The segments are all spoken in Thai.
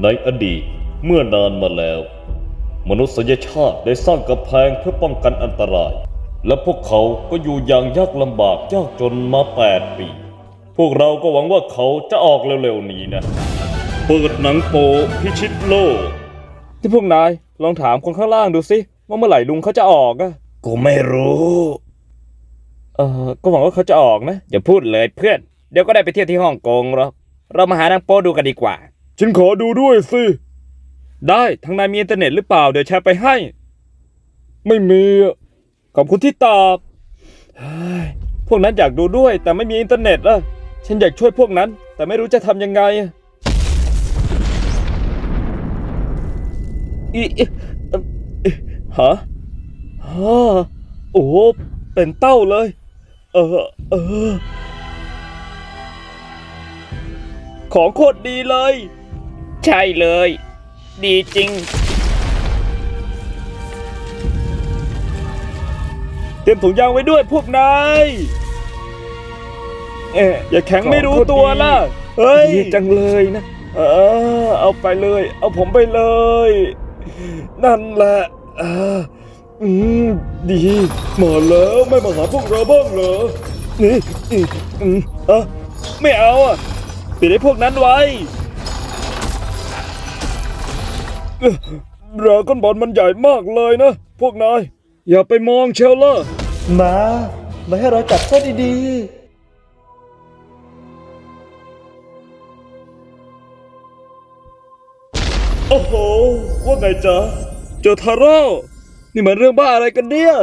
ในอดีตเมื่อนานมาแล้ว มนุษยชาติได้สร้างกำแพงเพื่อป้องกันอันตราย และพวกเขาก็อยู่อย่างยากลำบากยากจนมา 8 ปี พวกเราก็หวังว่าเขาจะออกเร็วๆนี้นะ เปิดหนังโปพิชิตโลก ที่พวกนายลองถามคนข้างล่างดูสิว่าเมื่อไหร่ลุงเขาจะออกอะกูไม่รู้ เออก็หวังว่าเขาจะออกนะ อย่าพูดเลยเพื่อน เดี๋ยวก็ได้ไปเที่ยวที่ฮ่องกงหรอกเรามาหานางโป๊ดูกันดีกว่า ฉันขอดูด้วยสิ ได้ทางนายมีอินเทอร์เน็ตหรือเปล่า เดี๋ยวแชร์ไปให้ ไม่มีอะขอบคุณที่ตอบเฮ้ยพวกนั้นอยากดูด้วย แต่ไม่มีอินเทอร์เน็ตอะฉันอยากช่วยพวกนั้น แต่ไม่รู้จะทำยังไงอะอีอิเอิ่มอิฮะฮะโอ้โหเป็นเต้าเลย เออเออ ของโคตรดีเลย ใช่เลย ดีจริง เตรียมถุงยางไว้ด้วยพวกนายเอ๊ะอย่าแข็งไม่รู้ตัวล่ะ เฮ้ยจังเลยนะ เออ เอาไปเลย เอาผมไปเลย นั่นแหละเอออืม ดีมาแล้วไม่มาหาพวกเราบ้างเหรอ นี่อืมอืมเอะไม่เอาอะปิดให้พวกนั้นไว้ ดราก้อนบอลมันใหญ่มากเลยนะ พวกนาย อย่าไปมองเชลเลอร์มา มาให้เราจับซะดีๆ โอ้โห ว่าไงจ๊ะเจอทาโร่นี่มันเรื่องบ้าอะไรกันเนี่ย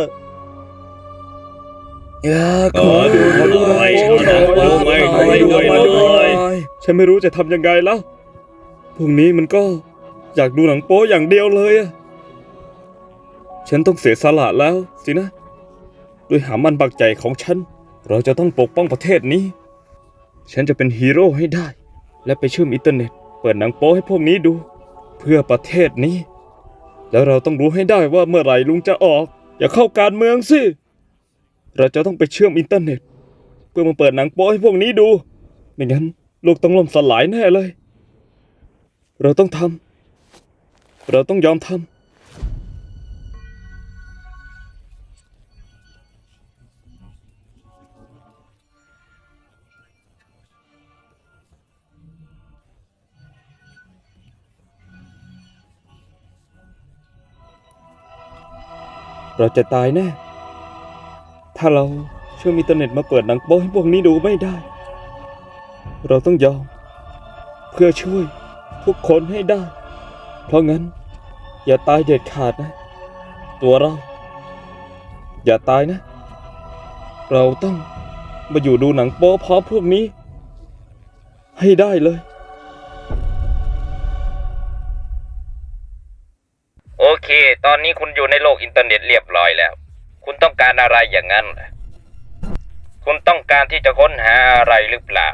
อย่าขอดูขอดูหน่อยขอดูหน่อยขอดูหน่อยขอดูหน่อยขอดูหน่อยฉันไม่รู้จะทำยังไงแล้วพรุ่งนี้มันก็ อยากดูหนังโป๊อย่างเดียวเลยอะฉันต้องเสียสละแล้วสินะ ด้วยหามันบักใจของฉัน เราจะต้องปกป้องประเทศนี้ ฉันจะเป็นฮีโร่ให้ได้ และไปเชื่อมอินเทอร์เน็ต เปิดหนังโป๊ให้พวกนี้ดู เพื่อประเทศนี้ แล้วเราต้องรู้ให้ได้ว่าเมื่อไหร่ลุงจะออก อย่าเข้าการเมืองสิ เราจะต้องไปเชื่อมอินเทอร์เน็ต เพื่อมาเปิดหนังโป๊ให้พวกนี้ดู ไม่งั้นโลกต้องล่มสลายแน่เลย เราต้องทำ เราต้องยอมทำ เราจะตายแน่ ถ้าเราเชื่อมอินเทอร์เน็ตมาเปิดหนังโป๊ให้พวกนี้ดูไม่ได้ เราต้องยอม เพื่อช่วยทุกคนให้ได้ เพราะงั้น อย่าตายเด็ดขาดนะ ตัวเรา อย่าตายนะ เราต้องมาอยู่ดูหนังโป๊พร้อมพวกนี้ ให้ได้เลย โอเค ตอนนี้คุณอยู่ในโลกอินเทอร์เน็ตเรียบร้อยแล้ว คุณต้องการอะไรอย่างนั้น คุณต้องการที่จะค้นหาอะไรหรือเปล่า